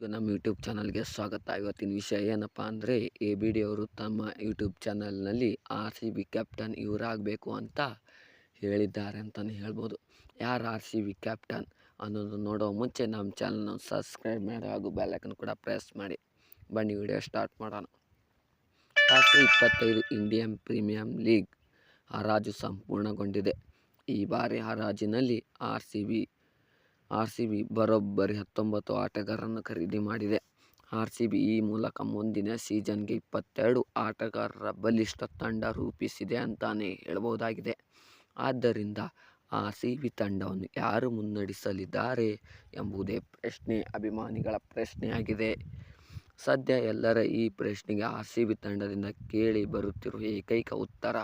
ನಮ್ಮ ಯೂಟ್ಯೂಬ್ ಚಾನಲ್ಗೆ ಸ್ವಾಗತ. ಇವತ್ತಿನ ವಿಷಯ ಏನಪ್ಪ ಅಂದರೆ, ಎ ಬಿ ಡಿ ಅವರು ತಮ್ಮ ಯೂಟ್ಯೂಬ್ ಚಾನಲ್ನಲ್ಲಿ ಆರ್ ಸಿ ಬಿ ಕ್ಯಾಪ್ಟನ್ ಇವರಾಗಬೇಕು ಅಂತ ಹೇಳಿದ್ದಾರೆ ಅಂತಲೇ ಹೇಳ್ಬೋದು. ಯಾರು ಆರ್ ಸಿ ಬಿ ಕ್ಯಾಪ್ಟನ್ ಅನ್ನೋದು ನೋಡೋ ಮುಂಚೆ ನಮ್ಮ ಚಾನಲ್ನ ಸಬ್ಸ್ಕ್ರೈಬ್ ಮಾಡಿ ಹಾಗೂ ಬೆಲ್ಲೈಕನ್ ಕೂಡ ಪ್ರೆಸ್ ಮಾಡಿ. ಬನ್ನಿ ವಿಡಿಯೋ ಸ್ಟಾರ್ಟ್ ಮಾಡೋಣ. ರಾತ್ರಿ ಇಪ್ಪತ್ತೈದು ಇಂಡಿಯನ್ ಪ್ರೀಮಿಯಂ ಲೀಗ್ ಹರಾಜು ಸಂಪೂರ್ಣಗೊಂಡಿದೆ. ಈ ಬಾರಿ ಹರಾಜಿನಲ್ಲಿ R C B R C B ಬರೋಬ್ಬರಿ ಹತ್ತೊಂಬತ್ತು ಆಟಗಾರರನ್ನು ಖರೀದಿ ಮಾಡಿದೆ. ಆರ್ ಸಿ ಬಿ ಈ ಮೂಲಕ ಮುಂದಿನ ಸೀಸನ್ಗೆ ಇಪ್ಪತ್ತೆರಡು ಆಟಗಾರರ ಬಲಿಷ್ಠ ತಂಡ ರೂಪಿಸಿದೆ ಅಂತಾನೆ ಹೇಳಬಹುದಾಗಿದೆ. ಆದ್ದರಿಂದ ಆರ್ ಸಿ ಬಿ ತಂಡವನ್ನು ಯಾರು ಮುನ್ನಡೆಸಲಿದ್ದಾರೆ ಎಂಬುದೇ ಪ್ರಶ್ನೆ, ಅಭಿಮಾನಿಗಳ ಪ್ರಶ್ನೆಯಾಗಿದೆ. ಸದ್ಯ ಎಲ್ಲರ ಈ ಪ್ರಶ್ನೆಗೆ ಆರ್ ಸಿ ಬಿ ತಂಡದಿಂದ ಕೇಳಿ ಬರುತ್ತಿರುವ ಏಕೈಕ ಉತ್ತರ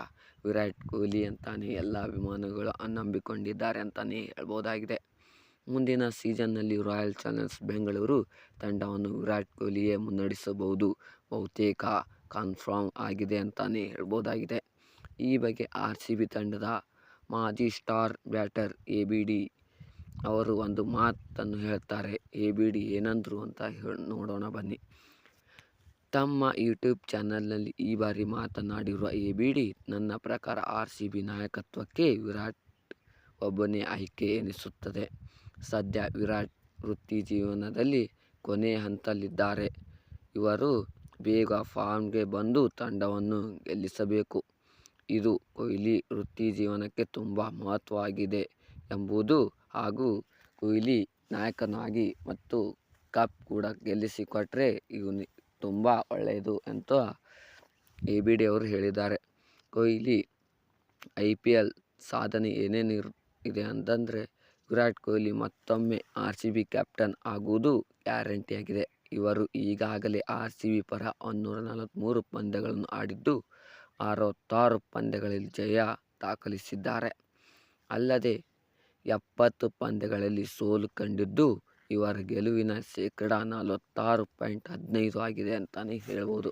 ವಿರಾಟ್ ಕೊಹ್ಲಿ ಅಂತಾನೆ ಎಲ್ಲ ಅಭಿಮಾನಿಗಳು ನಂಬಿಕೊಂಡಿದ್ದಾರೆ ಅಂತಲೇ ಹೇಳ್ಬೋದಾಗಿದೆ ಮುಂದಿನ ಸೀಸನ್ನಲ್ಲಿ ರಾಯಲ್ ಚಾಲೆಂಜರ್ಸ್ ಬೆಂಗಳೂರು ತಂಡವನ್ನು ವಿರಾಟ್ ಕೊಹ್ಲಿಯೇ ಮುನ್ನಡೆಸಬಹುದು. ಬಹುತೇಕ ಕನ್ಫರ್ಮ್ ಆಗಿದೆ ಅಂತಲೇ ಹೇಳ್ಬೋದಾಗಿದೆ. ಈ ಬಗ್ಗೆ ಆರ್ ಸಿ ಬಿ ತಂಡದ ಮಾಜಿ star batter A B D ಅವರು ಒಂದು ಮಾತನ್ನು ಹೇಳ್ತಾರೆ. ಎ ಬಿ ಡಿ ಏನಂದರು ಅಂತ ಹೇಳಿ, ನೋಡೋಣ ಬನ್ನಿ. ತಮ್ಮ ಯೂಟ್ಯೂಬ್ ಚಾನಲ್ನಲ್ಲಿ ಈ ಬಾರಿ ಮಾತನಾಡಿರುವ ಎ ಬಿ ಡಿ ನನ್ನ ಪ್ರಕಾರ ಆರ್ ಸಿ ಬಿ ನಾಯಕತ್ವಕ್ಕೆ ವಿರಾಟ್ ಒಬ್ಬನೇ ಆಯ್ಕೆ ಎನಿಸುತ್ತದೆ. ಸದ್ಯ ವಿರಾಟ್ ವೃತ್ತಿ ಜೀವನದಲ್ಲಿ ಕೊನೆ ಹಂತದಲ್ಲಿದ್ದಾರೆ ಇವರು ಬೇಗ ಫಾರ್ಮ್ಗೆ ಬಂದು ತಂಡವನ್ನು ಗೆಲ್ಲಿಸಬೇಕು. ಇದು ಕೊಹ್ಲಿ ವೃತ್ತಿ ಜೀವನಕ್ಕೆ ತುಂಬ ಮಹತ್ವವಾಗಿದೆ ಎಂಬುದು ಹಾಗೂ ಕೊಹ್ಲಿ ನಾಯಕನಾಗಿ ಮತ್ತು ಕಪ್ ಕೂಡ ಗೆಲ್ಲಿಸಿಕೊಟ್ರೆ ಇವನು ತುಂಬ ಒಳ್ಳೆಯದು ಅಂತ ಎ ಬಿ ಡಿ ಅವರು ಹೇಳಿದ್ದಾರೆ. ಕೊಹ್ಲಿ ಐ ಪಿ ಎಲ್ ಸಾಧನೆ ಏನೇನು ಇದೆ ಅಂತಂದರೆ ವಿರಾಟ್ ಕೊಹ್ಲಿ ಮತ್ತೊಮ್ಮೆ ಆರ್ ಸಿ ಬಿ ಕ್ಯಾಪ್ಟನ್ ಆಗುವುದು ಗ್ಯಾರಂಟಿಯಾಗಿದೆ. ಇವರು ಈಗಾಗಲೇ ಆರ್ ಸಿ ಬಿ ಪರ ಒಂದೂರ ನಲವತ್ತ್ಮೂರು ಪಂದ್ಯಗಳನ್ನು ಆಡಿದ್ದು ಅರವತ್ತಾರು ಪಂದ್ಯಗಳಲ್ಲಿ ಜಯ ದಾಖಲಿಸಿದ್ದಾರೆ. ಅಲ್ಲದೆ ಎಪ್ಪತ್ತು ಪಂದ್ಯಗಳಲ್ಲಿ ಸೋಲು ಕಂಡಿದ್ದು ಇವರ ಗೆಲುವಿನ ಶೇಕಡ ನಲವತ್ತಾರು ಪಾಯಿಂಟ್ ಹದಿನೈದು ಆಗಿದೆ ಅಂತಲೇ ಹೇಳ್ಬೋದು.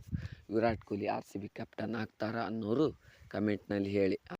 Virat Kohli R C B captain ಆಗ್ತಾರಾ ಅನ್ನೋರು ಕಮೆಂಟ್ನಲ್ಲಿ ಹೇಳಿ.